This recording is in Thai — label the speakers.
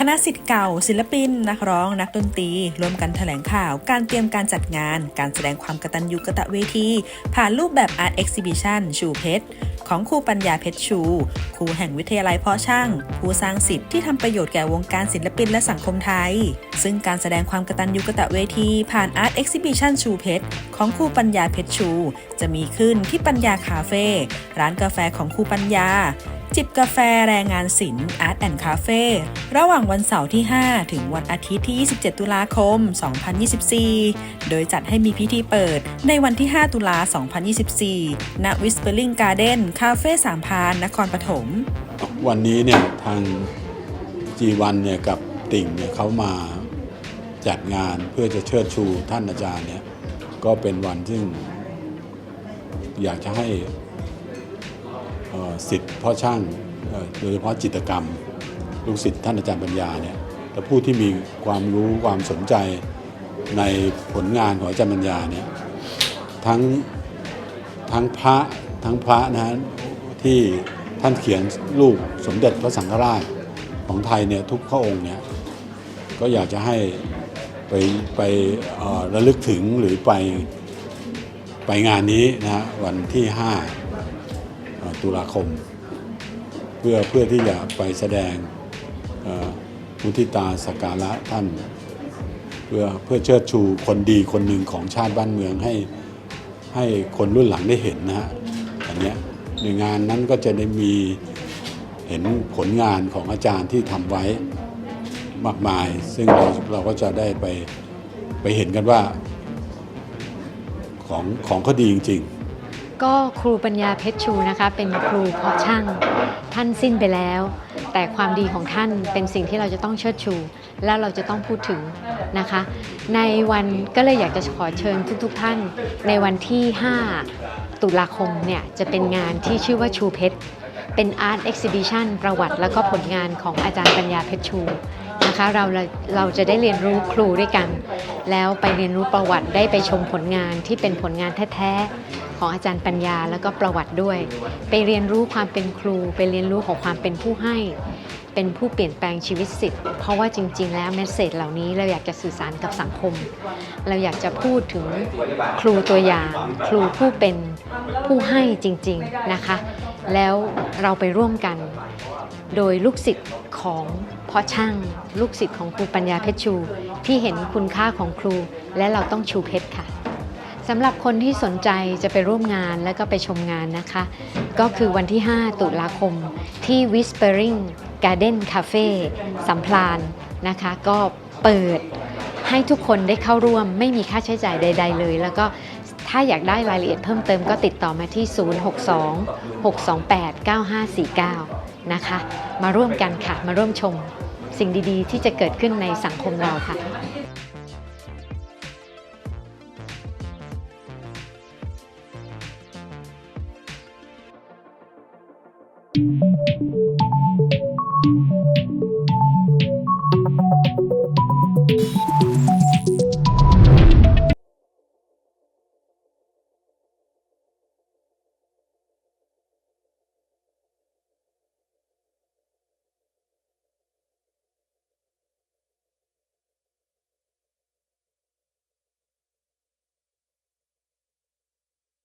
Speaker 1: คณะสิทธิ์เก่า ศิลปิน นักร้อง นักดนตรีร่วมกันแถลงข่าว การเตรียมการจัดงาน การแสดงความกตัญญูกะตะเวที ผ่านรูปแบบ Art Exhibition ชูเพชร ของครูปัญญาเพชรชู ครูแห่งวิทยาลัยเพาะช่าง ผู้สร้างสิทธิ์ที่ทำประโยชน์แก่วงการศิลปินและสังคมไทย ซึ่งการแสดงความกตัญญูกะตะเวที ผ่าน Art Exhibition ชูเพชร ของครูปัญญาเพชรชู จะมีขึ้นที่ปัญญาคาเฟ่ร้านกาแฟของครูปัญญา จิบกาแฟแรงงานศิลป์อาร์ตแอนด์คาเฟ่ระหว่างวันเสาร์ที่ 5 ถึงวันอาทิตย์ที่ 27 ตุลาคม 2024 โดยจัดให้มีพิธีเปิดในวันที่ 5 ตุลา 2024 ณ Whispering Garden คาเฟ่สามพานนครปฐม
Speaker 2: วันนี้เนี่ยทางจีวันเนี่ยกับติ่งเนี่ยเขามาจัดงานเพื่อจะเชิดชูท่านอาจารย์เนี่ยก็เป็นวันซึ่งอยากจะให้ สิทธิ์พ่อช่างโดยเฉพาะจิตกรรม ลูกศิษย์ท่านอาจารย์ปัญญาเนี่ยและผู้ที่มีความรู้ความสนใจในผลงานของอาจารย์ปัญญาเนี่ยทั้งทั้งพระทั้งพระนะฮะที่ท่านเขียนรูปสมเด็จพระสังฆราชของไทยเนี่ยทุกพระองค์เนี่ยก็อยากจะให้ไปไประลึกถึงหรือไปไปงานนี้นะฮะวันที่ 5 ตุลาคม เพื่อเพื่อที่จะไปแสดงมุทิตาสกการะท่าน เพื่อเพื่อเชิดชูคนดีคนหนึ่งของชาติบ้านเมืองให้ให้คนรุ่นหลังได้เห็นนะฮะอันเนี้ยในงานนั้นก็จะได้มีเห็นผลงานของอาจารย์ที่ทำไว้มากมาย ซึ่งเราเราก็จะได้ไปไปเห็นกันว่าของของเขาดีจริง ๆ
Speaker 3: ก็ครูปัญญาเพชรชูนะคะเป็นครูเพาะช่างท่านสิ้นไปแล้ว แต่ความดีของท่านเป็นสิ่งที่เราจะต้องเชิดชู และเราจะต้องพูดถึงนะคะ ในวันก็เลยอยากจะขอเชิญทุกๆทท่าน ในวันที่ 5 ตุลาคมเนี่ยจะเป็นงานที่ชื่อว่าชูเพชรเป็นอาร์ตเอ็กซิบิชันประวัติแล้วก็ผลงานของอาจารย์ปัญญาเพชรชู นะคะเราเราเราจะได้เรียนรู้ครูด้วยกัน แล้วไปเรียนรู้ประวัติได้ไปชมผลงานที่เป็นผลงานแท้ๆของอาจารย์ปัญญาแล้วก็ประวัติด้วย ไปเรียนรู้ความเป็นครู ไปเรียนรู้ของความเป็นผู้ให้ เป็นผู้เปลี่ยนแปลงชีวิตสิทธิ์เพราะว่าจริง ๆ แล้วเมสเซจเหล่านี้เราอยากจะสื่อสารกับสังคม เราอยากจะพูดถึงครูตัวอย่างครูผู้เป็นผู้ให้จริง ๆ นะคะ แล้วเราไปร่วมกัน โดยลูกศิษย์ของพ่อช่าง ลูกศิษย์ของครูปัญญาเพชรชู ที่เห็นคุณค่าของครู และเราต้องชูเพชรค่ะสำหรับคนที่สนใจจะไปร่วมงานแล้วก็ไปชมงานนะคะ ก็คือวันที่ 5 ตุลาคมที่ Whispering Garden Cafe สัมพลานนะคะ ก็เปิดให้ทุกคนได้เข้าร่วม ไม่มีค่าใช้จ่ายใด ๆ เลย แล้วก็ถ้าอยากได้รายละเอียดเพิ่มเติมก็ติดต่อมาที่ 062 628 9549 นะคะ มาร่วมกันค่ะ มาร่วมชมสิ่งดีๆ ที่จะเกิดขึ้นในสังคมเราค่ะうん。